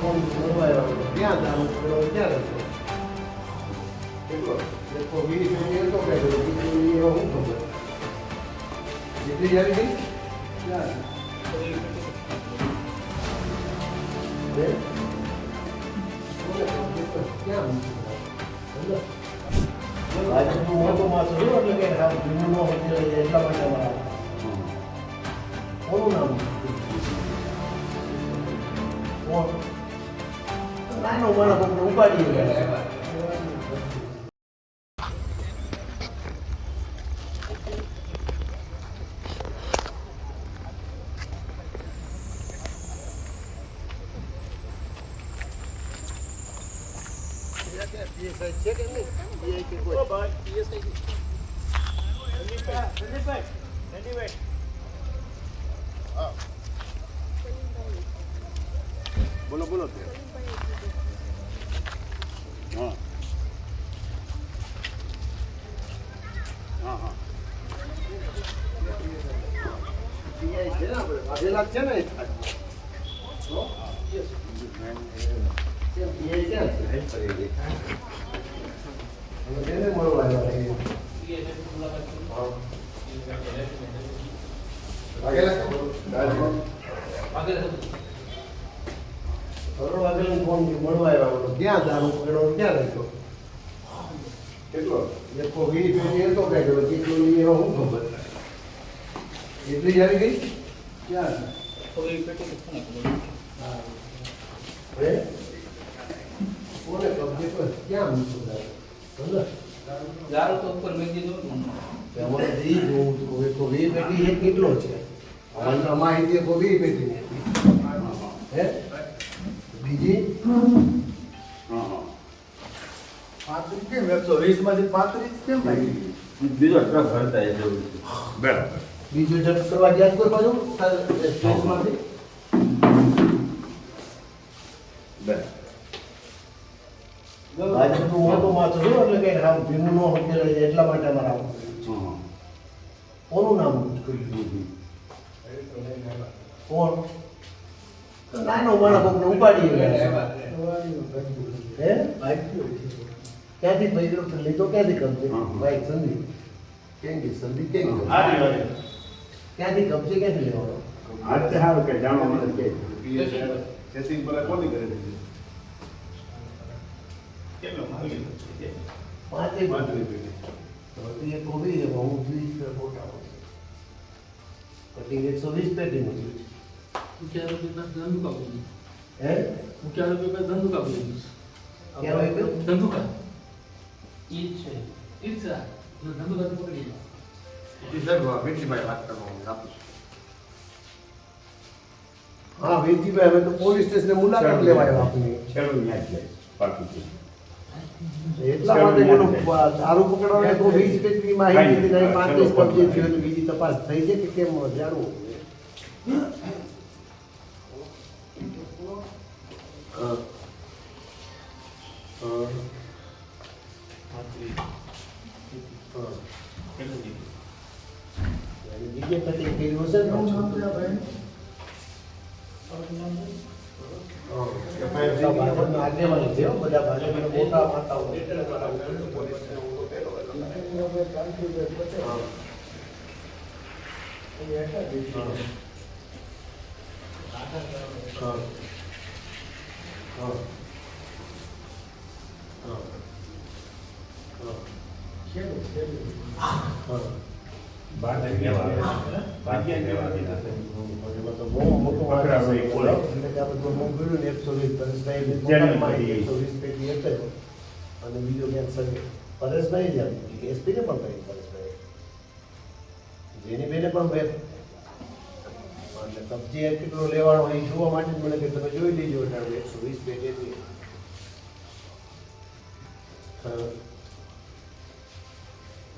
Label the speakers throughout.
Speaker 1: Phone મળવા ક્યાં જાણું પડ્યો ક્યાં રહેતો કેટલો એક વીસ મિનિટ તો કઈ ગયો બીજું એવો શું ખબર જેટલી આવી ગઈ ક્યાં બે ક્યાં મૂકી આજે તું મોટો માણસ છો એટલે કે જૂનું ન હોય એટલા માટે અમારા નામ કોણ નાનો માણસ કોકને ઉપાડી ગયા છે. કે નહીં કે કોઈ
Speaker 2: બોલો બોલો.
Speaker 1: 아, 그래. 아, 연락 કરોડ વાગેલું ફોન મળવા આવ્યા બોલો. ક્યાં દારૂ પકડો ક્યાં રહેતો કેટલો? એક વીસ પેટી હતો કઈ ગયો કેટલું ઈ એનો શું ખબર? એટલી જ આવી ગઈ? ક્યાં હે. કોને કબજે પર ક્યાં મૂક્યું દારૂ
Speaker 3: દારૂ તો ઉપર મેં કીધું ને.
Speaker 1: અમારે ઈ છું એક વી પેટી કેટલો છે? અમારે માહિતી એક વીસ પેટી હે? બીજી
Speaker 2: હા હા
Speaker 4: પાંત્રીસ કેમ એકસો વીસ માંથી પાંત્રીસ કેમ થઈ
Speaker 2: બીજો ટ્રક ભરતા એ જવું છે બરાબર
Speaker 1: બીજું જપ કરવા ગયા કોઈ બાજુ સ્ટેશનમાંથી
Speaker 2: બરાબર
Speaker 1: આજે તું મોટો માણસ છો એટલે કે આમ ભીનું ન હોય એટલા માટે અમારે આવું
Speaker 2: હા
Speaker 1: કોનું નામ કહ્યું કોણ નાનો માણસ કોકને ઉપાડી ગયા હે ક્યાંથી પૈસો લીધો ક્યાંથી કબજે
Speaker 2: હા, હા.
Speaker 1: ભાઈ સંદીપ કેંગી સંદીપ કેંગી
Speaker 2: આરી વાત
Speaker 1: ક્યાંથી કબજે ક્યાંથી લેવાનો
Speaker 2: આજ તે સારું કે જાણવા મળે કે
Speaker 4: સેટિંગ પર કોની કરી દીધી
Speaker 1: પાંચે
Speaker 4: પાંત્રીસ પેટી
Speaker 1: તો એ કોબી છે હું વીસ રૂપિયા ફોટા કટિંગ એકસો વીસ પેટીનું
Speaker 3: મુખ્ય આરોપી પાસે ધંધુકા બોલી.
Speaker 1: હે
Speaker 3: મુખ્ય આરોપી પાસે ધંધુકા બોલી.
Speaker 1: ક્યાં હોય તે?
Speaker 3: ધંધુકા. ઈ જ છે. ઈ જ છે આ. જો ધંધુકાથી પકડી લો.
Speaker 4: જી સાહેબ મીઠીભાઈ વાત કરવા આપું
Speaker 1: હા વીરજીભાઈ હવે તો પોલીસ સ્ટેશને મુલાકાત લેવા આવ્યા આપની
Speaker 2: છેલ્લું ન્યાય છે પાકું છે
Speaker 1: એટલા માટે બોલો દારૂ પકડવાને તો વીસ પેટની માહિતી હતી નહીં પાંત્રીસ કબજે થયો તો બીજી તપાસ થઈ છે કે કેમ જાણવું ભાજપના આગેવાનો છે હો, બધા ભાજપના મોટા માતાઓ હા. હા. હા. હા. હા. છેલ્લું, છેલ્લું. હા. એમાં તો બહુ મોટું
Speaker 2: પકડાવ હોય, બોલો.
Speaker 1: એટલે કે આપણે જો મોં ગળ્યું ને 120 પરેશભાઈ
Speaker 2: જેને
Speaker 1: પોતાની
Speaker 2: બધી-
Speaker 1: 120 પેટી હતો અને બીજો ક્યાંક સગે પરેશભાઈ જ આપી એસપી ને પણ કહી પરેશભાઈ જેની બેને પણ અને કબજે કેટલો લેવાનો એ જોવા માટે મને કે તમે જોઈ લેજો એટલે એકસો વીસ હતી હા.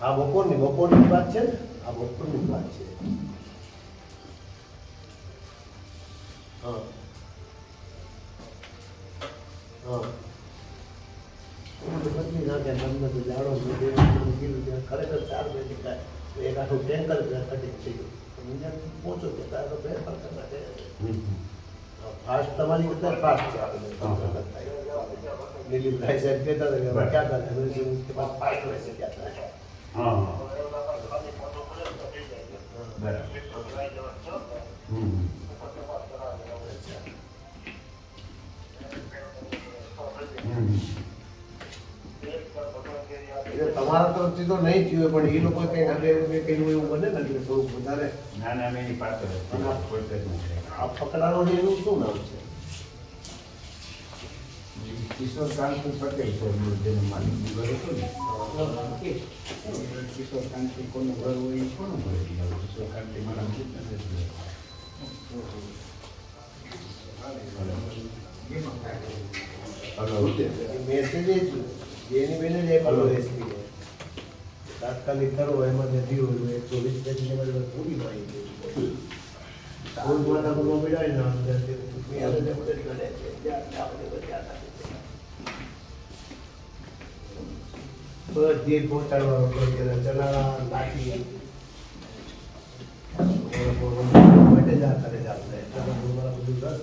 Speaker 1: આ બપોરની બપોરની વાત છે ને? આ બપોરની વાત છે. હા. હા. પત્ની નાખ્યા તમને તો જાણો ખરેખર ચાર તો એક આખું ટેન્કર કટિંગ થઈ ગયું. પહોંચો કે તારો ફેરફાર કરવા ફાસ્ટ તમારી બધા ફાસ્ટ છે આપણે. લીલી ભાઈ સાહેબ કહેતા ક્યાં કરે એમરજન્સી પાસ ફાસ્ટ હોય ક્યાં કરે
Speaker 2: હા. બરાબર.
Speaker 1: તમારા તરફથી તો નહીં થયું પણ એ લોકો કંઈક હવે એવું કંઈક કર્યું એવું બને ને એટલે થોડુંક વધારે
Speaker 2: ના ના મેં એની પાસે. કોઈ.
Speaker 1: આ પકડાનો એનું શું નામ છે
Speaker 2: કિશોર કાંતિ પટેલ છે જેનું માલિકનું ઘર હતું ને કિશોર કોનું ઘર હોય એ કોનું ઘર હતું? મારા મિત્ર નથી. હલો
Speaker 1: મેસેજ જેની બેને જ એસપી ને તાત્કાલિક કરો એમાં નથી હોય એકસો વીસ પેજની અંદર પૂરી માહિતી સ્કૂલ માતા ગુનો મેળવી ના અંદર તે ચૂંટણી આવે તે બધે ગણે છે જ્યાં ત્યાં બધે બધા નાખે છે. બધી પહોંચાડવાનો કોઈ કે ચલાણા લાઠી માટે જ આ કરે છે આપણે એટલા માટે મારા બધું રસ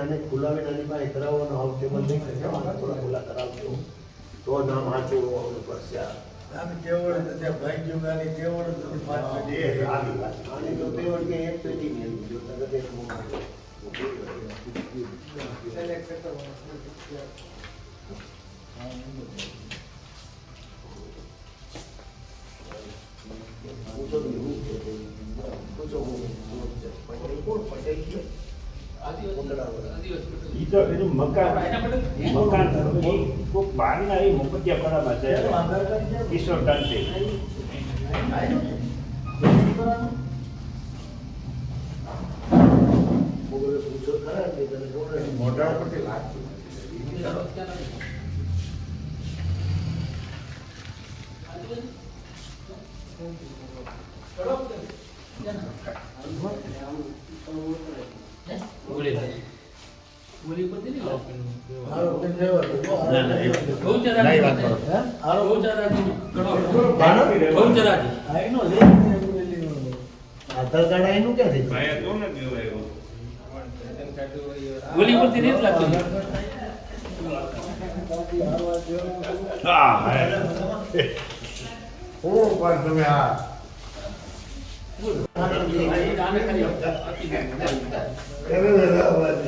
Speaker 1: આને આને ખુલાવીને આની પાસે કરાવવાનો હાઉસ ટેબલ નહીં કરજો આના થોડા ખુલ્લા કરાવજો તો નામ વાંચવું આવડું પડશે આ.
Speaker 4: આમ કેવડ ને ત્યાં ભાઈ જોગાની કેવડ ને પાંચ
Speaker 1: એ
Speaker 4: પેટી.
Speaker 1: આવી વાત. આની તો તે વળગે એક પેટી ની અંદર જો તરત એક મોં
Speaker 4: Select કરતો
Speaker 1: પૂછો ને હું છે તે. પૂછો હું પટેલ કોણ પટેલ છે
Speaker 3: આદિવાસી
Speaker 2: ઈ તો એનું મકાન મકાન કોક બહારના એ મોકટિયા પડામાં છે? કિશોર કાંતિ?
Speaker 4: મોઢા પરથી લાગતું
Speaker 3: બોલી
Speaker 4: driver હતો.
Speaker 2: એ-
Speaker 3: ગૌચરાજી
Speaker 2: નહીં.
Speaker 4: હે?
Speaker 1: આધાર કાર્ડ આનું ક્યાંથી
Speaker 3: બોલી પરથી નહીં લાગતું.
Speaker 2: હા હા.
Speaker 1: હું પણ તમે આ ખબર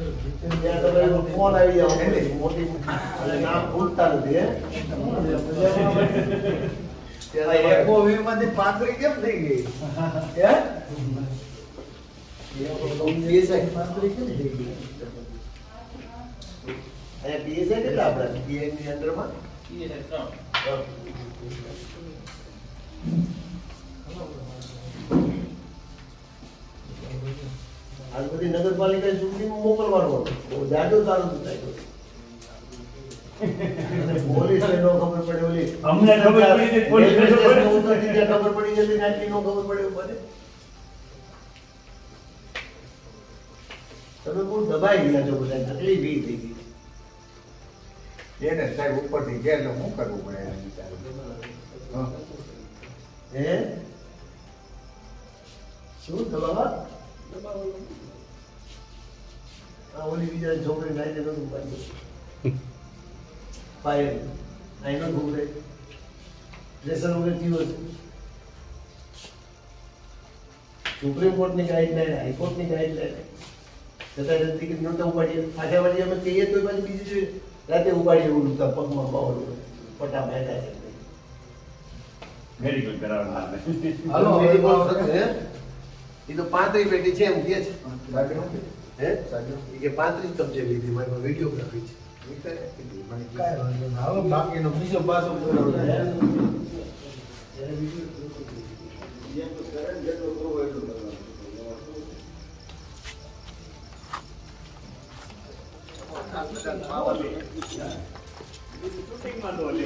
Speaker 1: હોય ને તો નહીં કે ભાઈ.
Speaker 2: એ કઈ હું હોય
Speaker 1: ત્યાં તો ભાઈ ફોન આવી જાય મોટી મોટી અને નામ ભૂલતા નથી હે
Speaker 4: આ એકો વી માંથી પાંત્રી કેમ થઈ ગઈ હે પાંત્રી કેમ થઈ ગઈ
Speaker 1: અહીંયા PSI કેટલા આપણા PI ની અંદરમાં આજ બધી નગરપાલિકા ચૂંટણીમાં મોકલવાનું હતું. જાજો ચાલુ થાય અને નો ખબર પડે ઓલી
Speaker 2: અમને ખબર પડી પોલીસને ખબર
Speaker 1: સ્ટેશન ઉતરતી ત્યાં ખબર પડી જતી ને નો ખબર પડે એવું બને. તમે બહુ દબાઈ ગયા છો બધા તકલીફ ઈ થઈ ગઈ.
Speaker 4: એને સાહેબ ઉપરથી ગયા એટલે શું કરવું પડે. હે?
Speaker 1: શું દબાવા આ ઓલી બીજા છોકરી નાઈ દે નતું પાડ્યું પાયલ નાઈ ઘૂમરે લેસન વગર થયું હશે. સુપ્રીમ કોર્ટની ગાઈડલાઈન હાઈકોર્ટની ગાઈડલાઈન છતાં એને ટિકિટ નહોતા ઉપાડીએ પાછા વાળી અમે કહીએ તો પાછી બીજી જોઈએ રાતે ઉપાડીએ એવું પગમાં બાવળ પટા બેઠા છે.
Speaker 2: મેડિકલ કરાવવા
Speaker 4: હાલો,
Speaker 1: એ તો પાંત્રીસ પેટી છે એમ કે છે
Speaker 4: બાકી નથી.
Speaker 1: હે એ કે પાંત્રીસ કબજે લીધી મારી પાસે વિડીયોગ્રાફી છે
Speaker 4: કાંઈ વાંધો નહીં. હવે બાકીનો બીજો પાછો બોલાવો.
Speaker 1: પાવર
Speaker 4: શૂટિંગમાં તો લે